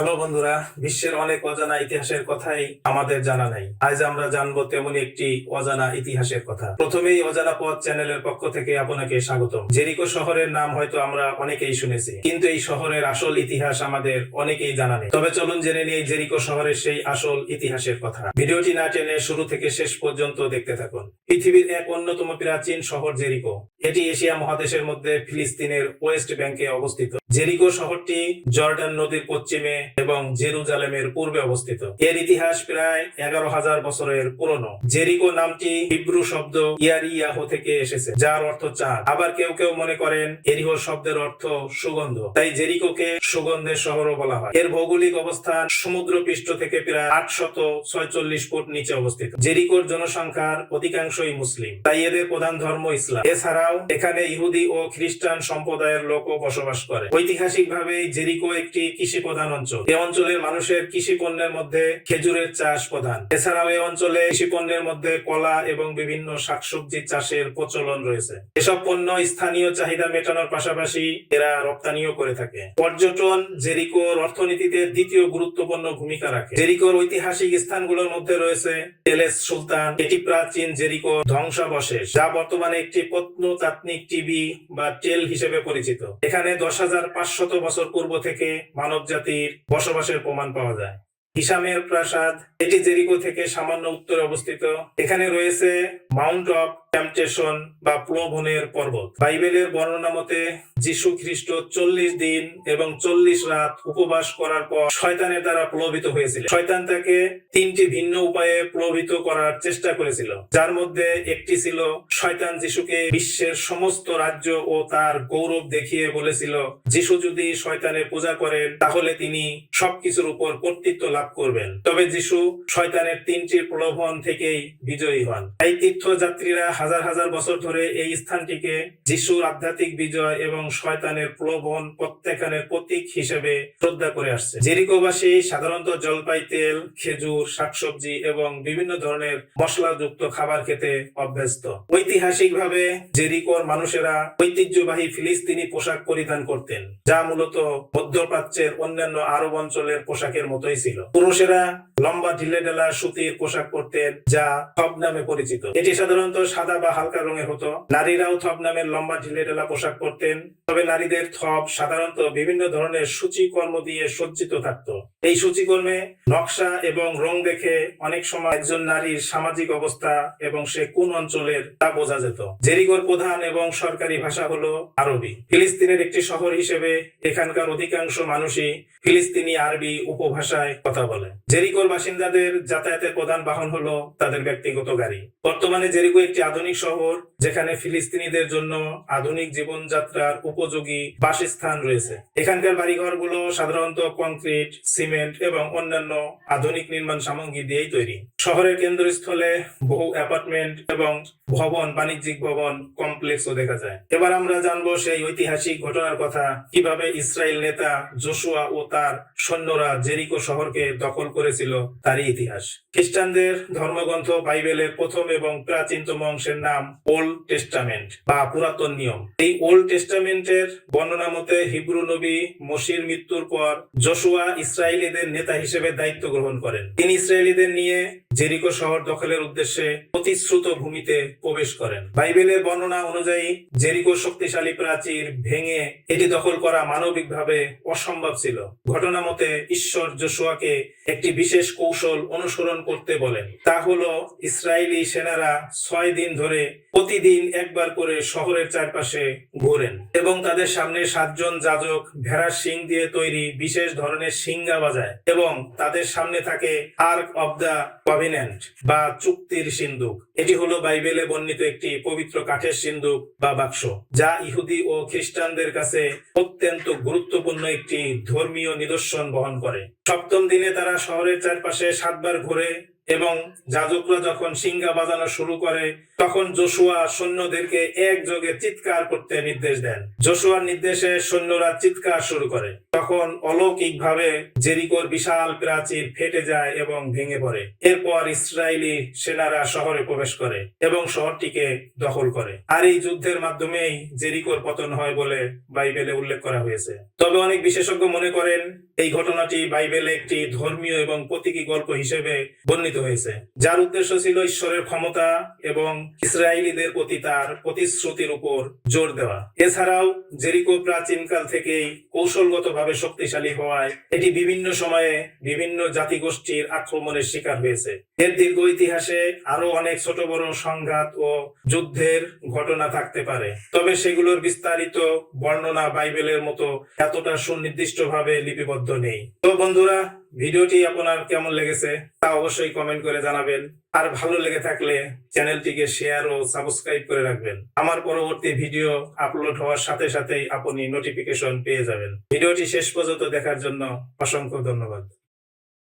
Hello বন্ধুরা, বিশ্বের অনেক অজানা ইতিহাসের কথাই আমাদের জানা নাই। আজ আমরা জানব তেমনি একটি অজানা ইতিহাসের কথা। প্রথমেই অজানা পথ চ্যানেলের পক্ষ থেকে আপনাকে স্বাগতম। জেরিকো শহরের নাম হয়তো আমরা অনেকেই শুনেছি, কিন্তু এই শহরের আসল ইতিহাস আমাদের অনেকেই জানা নেই। তবে চলুন জেনে নিই জেরিকো শহরের সেই আসল ইতিহাসের কথা। ভিডিওটি না টেনে শুরু থেকে শেষ পর্যন্ত দেখতে থাকুন। পৃথিবীর এক অন্যতম প্রাচীন শহর জেরিকো। এটি এশিয়া মহাদেশের মধ্যে ফিলিস্তিনের ওয়েস্ট ব্যাংকে অবস্থিত, জেরিকো শহরটি জর্ডান নদীর পশ্চিমে এবং জেরুজালেমের পূর্বে অবস্থিত। এর ইতিহাস প্রায় এগারো হাজার বছরের পুরনো। জেরিকো নামটি হিব্রু শব্দ ইয়ারিয়াহো থেকে এসেছে, যার অর্থ চাঁদ। আবার কেউ কেউ মনে করেন এরিহো শব্দের অর্থ সুগন্ধ। তাই জেরিকোকে সুগন্ধের শহরও বলা হয়। এর ভৌগোলিক অবস্থান সমুদ্র পৃষ্ঠ থেকে প্রায় আটশত ছয়চল্লিশ ফুট নিচে অবস্থিত। জেরিকোর জনসংখ্যার অধিকাংশই মুসলিম। তাই এদের প্রধান ধর্ম ইসলাম। এছাড়াও এখানে ইহুদি ও খ্রিস্টান সম্প্রদায়ের লোকও বসবাস করে। ঐতিহাসিকভাবে জেরিকো একটি কৃষি প্রধান অঞ্চল। এই অঞ্চলের মানুষের কৃষি পণ্যের মধ্যে খেজুরের চাষ প্রধান। এছাড়াও এই অঞ্চলে কৃষি পণ্যের মধ্যে কলা এবং বিভিন্ন শাকসবজি চাষের প্রচলন রয়েছে। এসব পণ্য স্থানীয় চাহিদা মেটানোর পাশাপাশি এরা রপ্তানিও করে থাকে। পর্যটন জেরিকোর অর্থনীতিতে দ্বিতীয় গুরুত্বপূর্ণ ভূমিকা রাখে। জেরিকোর ঐতিহাসিক স্থানগুলোর মধ্যে রয়েছে টেলেস সুলতান। এটি প্রাচীন জেরিকো ধ্বংসাবশেষ, যা বর্তমানে একটি প্রত্নতাত্ত্বিক টিভি বা টেল হিসেবে পরিচিত। এখানে দশ হাজার পাঁচশত বছর পূর্ব থেকে মানব জাতির বসবাসের প্রমাণ পাওয়া যায়। হিসামের প্রাসাদ, এটি জেরিকো থেকে সামান্য উত্তরে অবস্থিত। এখানে রয়েছে মাউন্ট অফ টেম্পটেশন বা প্লোভনের পর্বত। বাইবেলের বর্ণনা মতে, যীশু খ্রিস্ট চল্লিশ দিন এবং চল্লিশ রাত উপবাস করার পর শয়তানের দ্বারা প্লোভিত হয়েছিল শয়তান তাকে তিনটি ভিন্ন উপায়ে প্লোভিত করার চেষ্টা করেছিল। যার মধ্যে একটি ছিল, শয়তান যিশুকে বিশ্বের সমস্ত রাজ্য ও তার গৌরব দেখিয়ে বলেছিল, যিশু যদি শয়তানের পূজা করেন, তাহলে তিনি সবকিছুর উপর কর্তৃত্ব লাভ করবেন। তবে যিশু শয়তানের তিনটি প্রলোভন থেকেই বিজয়ী হন। এই তীর্থযাত্রীরা হাজার হাজার বছর ধরে এই স্থানটিকে যিশুর আধ্যাত্মিক বিজয় এবং শয়তানের প্রলোভন প্রত্যাখ্যানের প্রতীক হিসেবে শ্রদ্ধা করে আসছে। জেরিকোবাসী সাধারণত জলপাই তেল, খেজুর, শাকসবজি এবং বিভিন্ন ধরনের মশলাযুক্ত খাবার খেতে অভ্যস্ত। ঐতিহাসিকভাবে জেরিকোর মানুষেরা ঐতিহ্যবাহী ফিলিস্তিনি পোশাক পরিধান করতেন, যা মূলত মধ্যপ্রাচ্যের অন্যান্য আরব অঞ্চলের পোশাকের মতোই ছিল। পুরুষেরা লম্বা ঢিলে ঢালা সুতির পোশাক পরতেন, যা থব নামে পরিচিত। এটি সাধারণত সাদা বা হালকা রঙের হতো। নারীরাও থব নামের লম্বা ঢিলে ডেলা পোশাক পরতেন। তবে নারীদের থব সাধারণত বিভিন্ন ধরনের সূচি কর্ম দিয়ে সজ্জিত থাকতো। এই সূচিকর্মে নকশা এবং রং দেখে অনেক সময় একজন নারীর সামাজিক অবস্থা এবং সে কোন অঞ্চলের তা বোঝা যেত। জেরিগোর প্রধান এবং সরকারি ভাষা হলো আরবি। ফিলিস্তিনের একটি শহর হিসেবে এখানকার অধিকাংশ মানুষই ফিলিস্তিনি আরবি উপভাষায় কথা বলে। জেরিকোর বাসিন্দাদের যাতায়াতের প্রধান বাহন হলো তাদের ব্যক্তিগত গাড়ি। বর্তমানে জেরিকো একটি আধুনিক শহর, যেখানে ফিলিস্তিনিদের জন্য আধুনিক জীবনযাত্রার উপযোগী বাসস্থান রয়েছে। এখানকার বাড়িঘরগুলো সাধারণত কংক্রিট, সিমেন্ট এবং অন্যান্য আধুনিক নির্মাণ সামগ্রী দিয়েই তৈরি। শহরের কেন্দ্রস্থলে বহু অ্যাপার্টমেন্ট এবং ভবন, বাণিজ্যিক ভবন, কমপ্লেক্সও দেখা যায়। এবার আমরা জানব সেই ঐতিহাসিক ঘটনার কথা, কীভাবে ইসরায়েল নেতা জোশুয়া ও তার সৈন্যরা জেরিকো শহরকে দখল করেছিল তারই ইতিহাস। খ্রিস্টানদের ধর্মগ্রন্থ বাইবেলের প্রথম এবং প্রাচীনতম অংশের নাম ওল্ড টেস্টামেন্ট বা পুরাতন নিয়ম। এই ওল্ড টেস্টামেন্টের বর্ণনা মতে হিব্রু নবী মসির মৃত্যুর পর জসুয়া জোশুয়া ইসরায়েলিদের নেতা হিসেবে দায়িত্ব গ্রহণ করেন। তিনি ইসরায়েলিদের নিয়ে জেরিকো শহর দখলের উদ্দেশ্যে প্রতিশ্রুত ভূমিতে প্রবেশ করেন। বাইবেলের বর্ণনা অনুযায়ী, জেরিকো শক্তিশালী প্রাচীর ভেঙে এটি দখল করা মানবিকভাবে অসম্ভব ছিল। ঘটনা মতে, ঈশ্বর জোশুয়াকে একটি বিশেষ কৌশল অনুসরণ করতে বলেন। তা হলো, ইসরায়েলি সেনারা ছয় দিন ধরে প্রতিদিন একবার করে শহরের চারপাশে ঘোরেন এবং তাদের সামনে সাতজন যাজক ভেড়ার শিং দিয়ে তৈরি বিশেষ ধরনের সিঙ্গা বাজায় এবং তাদের সামনে থাকে আর্ক অব দ্য কভিনেন্ট বা চুক্তির সিন্দুক। এটি হলো বাইবেলে বর্ণিত একটি পবিত্র কাঠের সিন্দুক বা বাক্স, যা ইহুদি ও খ্রিস্টানদের কাছে অত্যন্ত গুরুত্বপূর্ণ একটি ধর্মীয় নিদর্শন বহন করে। সপ্তম দিনে তারা শহরের চারপাশে সাতবার ঘুরে এবং যাজকরা যখন সিঙ্গা বাজানো শুরু করে, তখন জোশুয়া সৈন্যদেরকে একযোগে চিৎকার করতে নির্দেশ দেন। জোশুয়ার নির্দেশে সৈন্যরা চিৎকার শুরু করে। তখন অলৌকিকভাবে জেরিকোর বিশাল প্রাচীর ফেটে যায় এবং ভেঙে পড়ে। এরপর ইসরায়েলি সেনারা শহরে প্রবেশ করে এবং শহরটিকে দখল করে। আর এই যুদ্ধের মাধ্যমেই জেরিকোর পতন হয় বলে বাইবেলে উল্লেখ করা হয়েছে। তবে অনেক বিশেষজ্ঞ মনে করেন, এই ঘটনাটি বাইবেলে একটি ধর্মীয় এবং প্রতীকী গল্প হিসেবে বর্ণিত হয়েছে। যার উদ্দেশ্য ছিল ঈশ্বরের ক্ষমতা এবং ইসরায়েলিদের প্রতি তার প্রতিশ্রুতির উপর জোর দেওয়া। এছাড়াও জেরিকো প্রাচীনকাল থেকেই কৌশলগতভাবে শক্তিশালী হওয়ায় এটি বিভিন্ন সময়ে বিভিন্ন জাতিগোষ্ঠীর আক্রমণের শিকার হয়েছে। এর দীর্ঘ ইতিহাসে আরও অনেক ছোট বড় সংঘাত ও যুদ্ধের ঘটনা থাকতে পারে। তবে সেগুলোর বিস্তারিত বর্ণনা বাইবেলের মতো এতটা সুনির্দিষ্টভাবে লিপিবদ্ধ নেই। তো বন্ধুরা ভিডিওটি আপনার কেমন লেগেছে তা অবশ্যই কমেন্ট করে জানাবেন। আর ভালো লেগে থাকলে চ্যানেলটিকে শেয়ার ও সাবস্ক্রাইব করে রাখবেন। আমার পরবর্তী ভিডিও আপলোড হওয়ার সাথে সাথেই আপনি নোটিফিকেশন পেয়ে যাবেন। ভিডিওটি শেষ পর্যন্ত দেখার জন্য অসংখ্য ধন্যবাদ।